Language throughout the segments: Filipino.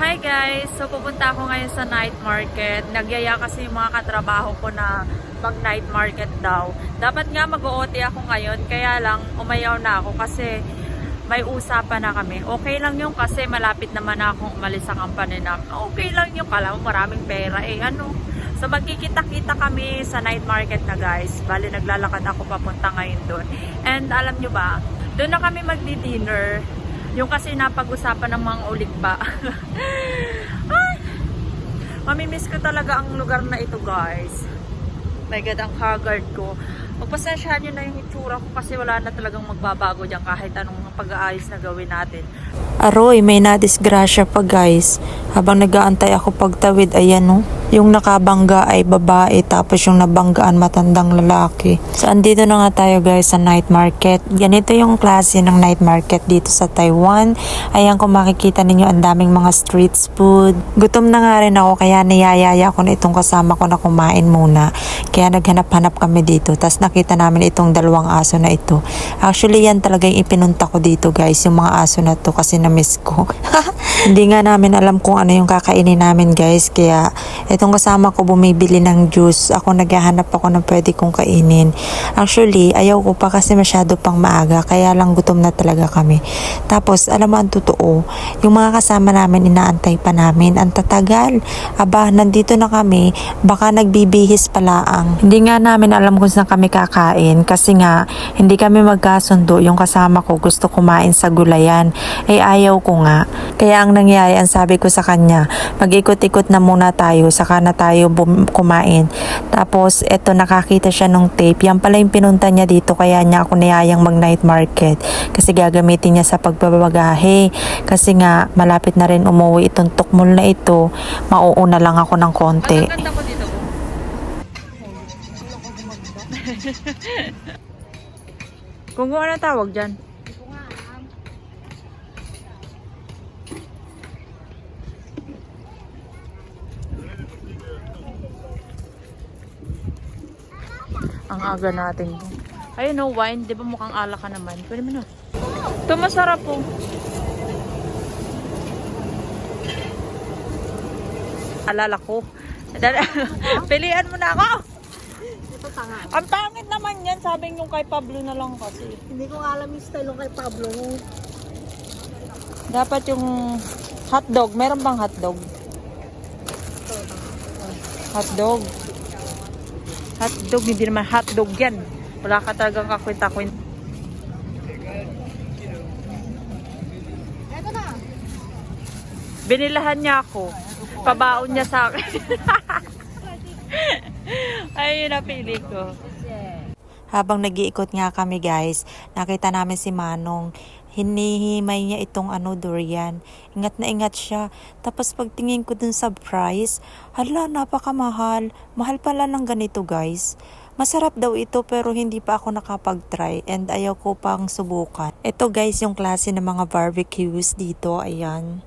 Hi guys! So pupunta ako ngayon sa night market. Nagyaya kasi yung mga katrabaho ko na mag night market daw. Dapat nga mag-OT ako ngayon kaya lang umayaw na ako kasi may usapan na kami. Okay lang yung kasi malapit naman na akong umalis sa company namin. Okay lang yung kala maraming pera eh ano. So magkikita-kita kami sa night market na guys. Bali naglalakad ako papunta ngayon doon. And alam nyo ba, doon na kami magdi-dinner. Yung kasi napag-usapan ng mga ulit ba. Ay! Mamimiss ko talaga ang lugar na ito guys. My God, ang haggard ko. Magpasensyahan nyo na yung itsura ko kasi wala na talagang magbabago dyan kahit anong pag-aayos na gawin natin. Aroy, may nadisgrasya pa guys. Habang nagaantay ako pagtawid, ayan no. Yung nakabangga ay babae tapos yung nabanggaan matandang lalaki. So andito na nga tayo guys sa night market. Ganito yung klase ng night market dito sa Taiwan. Ayan kung makikita ninyo ang daming mga street food. Gutom na nga rin ako kaya niyayaya ko na itong kasama ko na kumain muna. Kaya naghanap-hanap kami dito. Tapos nakita namin itong dalawang aso na ito. Actually yan talaga yung ipinunta ko dito guys. Yung mga aso na to kasi na-miss ko. Hindi nga namin alam kung ano yung kakainin namin guys. Kaya itong kasama ko bumibili ng juice. Ako naghahanap ako ng pwede kong kainin. Actually, ayaw ko pa kasi masyado pang maaga. Kaya lang gutom na talaga kami. Tapos, alam mo ang totoo, yung mga kasama namin inaantay pa namin. Ang tatagal. Aba, nandito na kami. Baka nagbibihis pala ang. Hindi nga namin alam kung saan kami kakain. Kasi nga, hindi kami magkasundo. Yung kasama ko gusto kumain sa gulayan. Eh, ayaw ko nga. Kaya ang nangyari, ang sabi ko sa kanya, mag-ikot-ikot na muna tayo, saka na tayo bum- kumain. Tapos, eto, nakakita siya ng tape. Yan pala yung pinunta niya dito, kaya niya ako niyayang mag-night market. Kasi gagamitin niya sa pagbabagahe. Kasi nga, malapit na rin umuwi itong tukmol na ito. Mauuna lang ako ng konti. Ang ganda ko dito. Kung ano tawag dyan? Aga natin. Ayun no, wine. Di ba mukhang ala ka naman? Pwede mo na. Ito masarap po. Alala ko. Pilihan mo na ako! Ito tanga. Ang pangit naman yan. Sabi yung kay Pablo na lang kasi. Hindi ko alam yung style ng kay Pablo. Dapat yung hotdog. Meron bang hotdog? Hotdog. Hotdog. Hindi naman hotdog yan. Wala ka talagang kakwenta-kwenta. Binilahan niya ako. Pabaon niya sa akin. Ay, napili ko. Habang nag-iikot nga kami guys, nakita namin si Manong. Hinihimay niya itong ano durian. Ingat na ingat siya. Tapos pagtingin ko dun sa price, hala napakamahal. Mahal pala ng ganito guys. Masarap daw ito pero hindi pa ako nakapag-try and ayaw ko pang subukan. Ito guys yung klase ng mga barbecues dito. Ayan.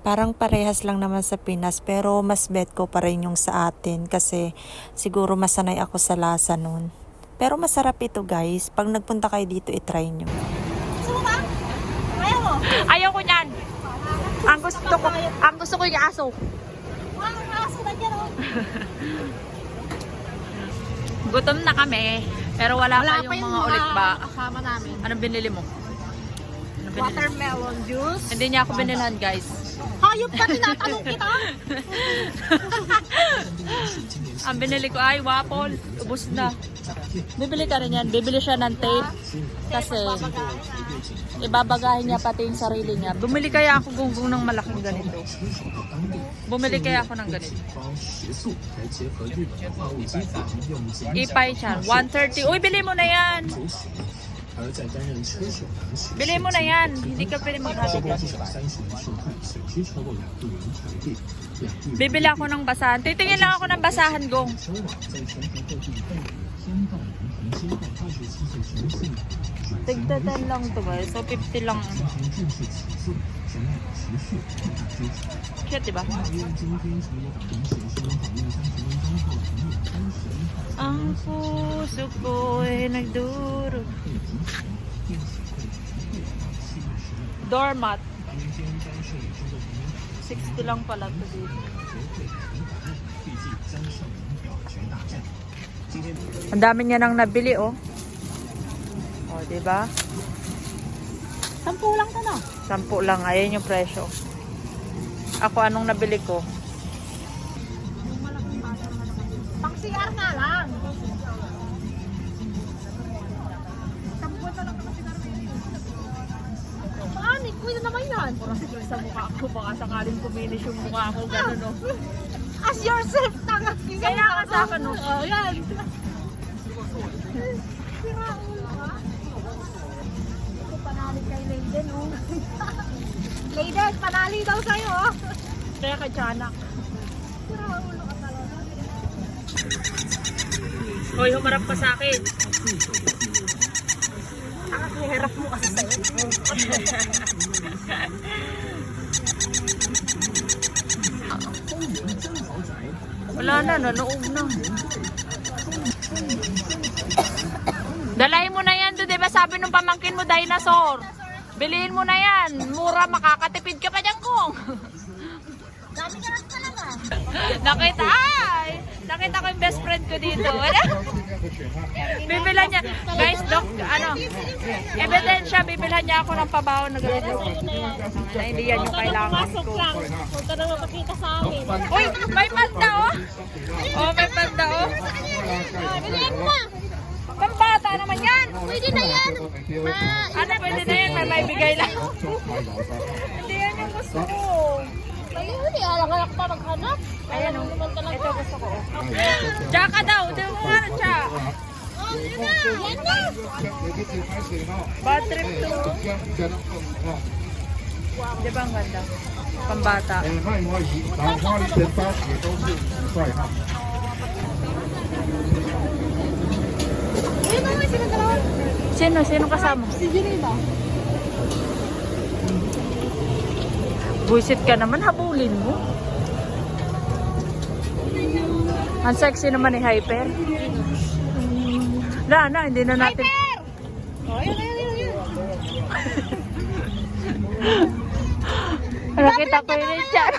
Parang parehas lang naman sa Pinas pero mas bet ko pa rin yung sa atin kasi siguro masanay ako sa lasa nun. Pero masarap ito guys. Pag nagpunta kayo dito, itry nyo. Gusto mo ba? Ayaw mo? Ayaw ko niyan. Ang gusto ko, ang gusto ko yung aso. Wow, ang aso na dyan oh. Gutom na kami. Pero wala, Wala pa pa yung yung mga ulit ba. kasama namin. Anong binili mo? Anong binili? Watermelon juice. Hindi niya ako binilhan guys. Hayop ka, tinatanong kita. Ang binili ko ay waffle. Ubus na. Bibili ka rin yan. Bibili siya ng tape. Kasi ibabagahin niya pati yung sarili niya. Bumili kaya ako gunggong ng malaking ganito. Bumili kaya ako ng ganito. Ipay siya. 130. Uy, bili mo na yan. Bili mo na yan. Hindi ka pwede maghati dyan. Bibili ako ng basahan. Titingin lang ako ng basahan, Gong. Tigda 10 lang to guys. So 50 lang. Cute, diba? Ang puso ko ay nagduro. Doormat. 60 lang pala to dito. Ang dami niya nang nabili, oh. Oh, di ba? Sampu lang to no? Sampu lang. Ayan yung presyo. Ako, anong nabili ko? Pang CR nga lang. Sampu na lang Paano? Pwede naman yan. Sa mukha ko, baka sakaling kuminis yung mukha ko, gano'n, no? As yourself, tanga. Kailangan sa akin, no? Oh, yan. Sira ulo ka. Ito panali kay Layden, oh. Layden, panali daw sa'yo, oh. Kaya kay Tiyanak. Hoy, humarap ka sa akin. Ang hirap mo kasi sa'yo. Wala na, nanoog na. Dalahin mo na yan di ba sabi nung pamangkin mo, dinosaur. Bilihin mo na yan. Mura, makakatipid ka pa dyan kung. Dami ka lang talaga. Nakita, ay! Nakita ko yung best friend ko dito. bibilan niya. Guys, dok, ano, ebidensya, bibilhan niya ako ng pabaho na ganito. Na hindi yan yung kailangan ko. lang. Huwag ka na mapakita sa akin. Uy, may panda, oh! Oh, may panda, oh! Bilihan mo. Pambata naman yan! Pwede na yan. Ano, pwede na yan, may may bigay lang. Hindi yan yung gusto ko. Ayan oh. o. Ito gusto ko. Jaka daw, hindi mo nga na siya. Bad trip to. Di ba ang ganda? Pambata. Sino? Sino kasama? Si Jirina. Buisit ka naman, habulin mo. Ang sexy naman ni Hyper. Na, na, hindi na natin... Oh, yun, yun, yun. Nakita ko yun yung tiyan.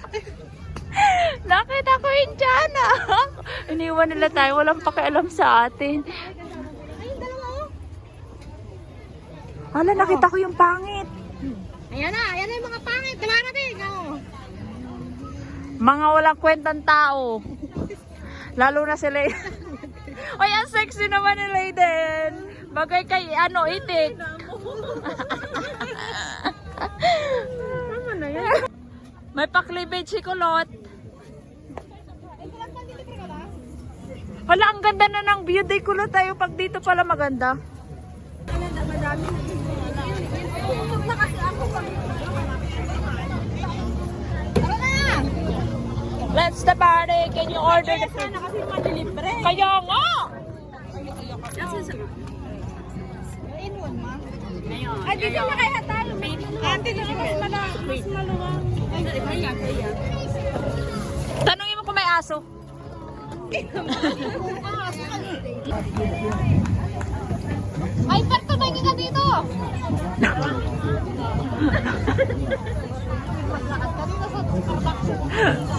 Nakita ko yung tiyan ah. Iniwan nila tayo, walang pakialam sa atin. Oh. Hala, nakita ko yung pangit. Dumarating, oh. Mga walang kwentang tao. Lalo na si Lay. Ay, ang sexy naman ni Layden. Bagay kay, ano, itik. May paklibage si Kulot. Wala, ang ganda na ng view. Day Kulot tayo pag dito pala maganda. Let's the party. Can you order the Sana kasi manilibre. Kaya nga! Ay, dito na kaya tayo. Ah, dito na mas maluwang. Mas maluwang. Ay, kaya, kaya. Tanungin mo kung may aso. Ay, par, tumay ka dito. Ate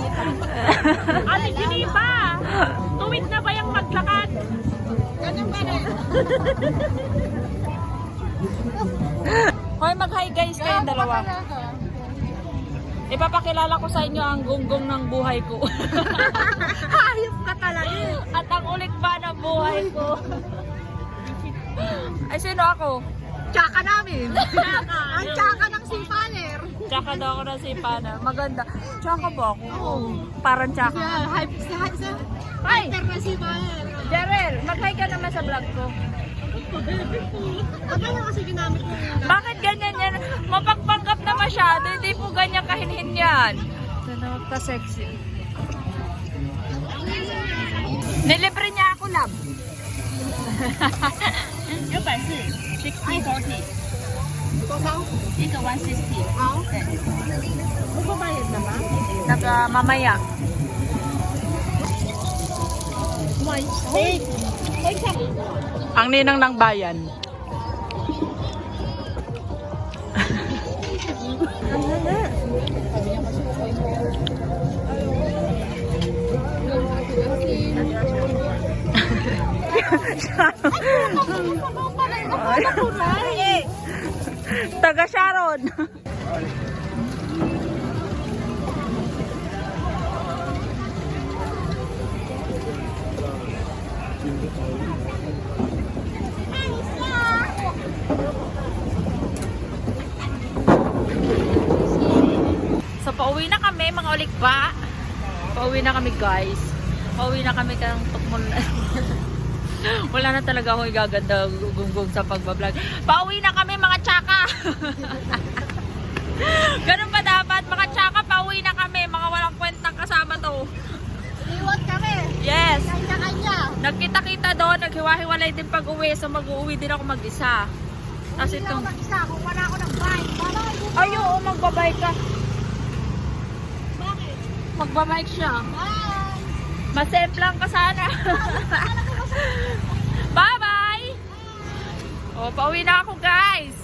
Hoy, mag-hi guys kayong dalawa. Ipapakilala ko sa inyo ang gunggong ng buhay ko. Hayop ka talaga. At ang ulit ba ng buhay ko. Ay, sino ako? Tsaka namin. Ang tsaka ng sipaler. Tsaka daw ako na si Pana. Maganda. Tsaka ba ako? Parang tsaka. Hype, si hype, si Ay! hyper na sipaler. Jerel, mag-hi ka naman sa vlog ko. Ano yung kasi ginamit mo yun? Bakit ganyan yan? Mapagpanggap na masyado. Hindi po ganyan kahinhin yan. Ano ka sexy. Nilibre niya ako, love. 嗯，原本是 sixty forty，多少？一个 one sixty。好。对。不卖什么？那个妈妈呀。Ang ninang ng bayan. Taga Sharon. So, pauwi na kami, mga ulikba. Pauwi na kami, guys. Pauwi na kami kang tukmol. Wala na talaga ako igaganda gunggong sa pagbablog. Pauwi na kami, mga tsaka! Ganun ba dapat? Mga tsaka, pauwi na kami. Mga walang kwentang kasama to. Iwan kami. Yes! Kanya-kanya. Nagkita-kita doon, naghiwa-hiwalay din pag-uwi. So, mag-uwi din ako mag-isa. Tapos itong... mag-isa kung wala ako ng bike. Ay, oo, magbabike ka. bakit? Magbabike siya. Bye! Masemplang ka sana. Bye-bye! Oh, pauwi na ako, guys.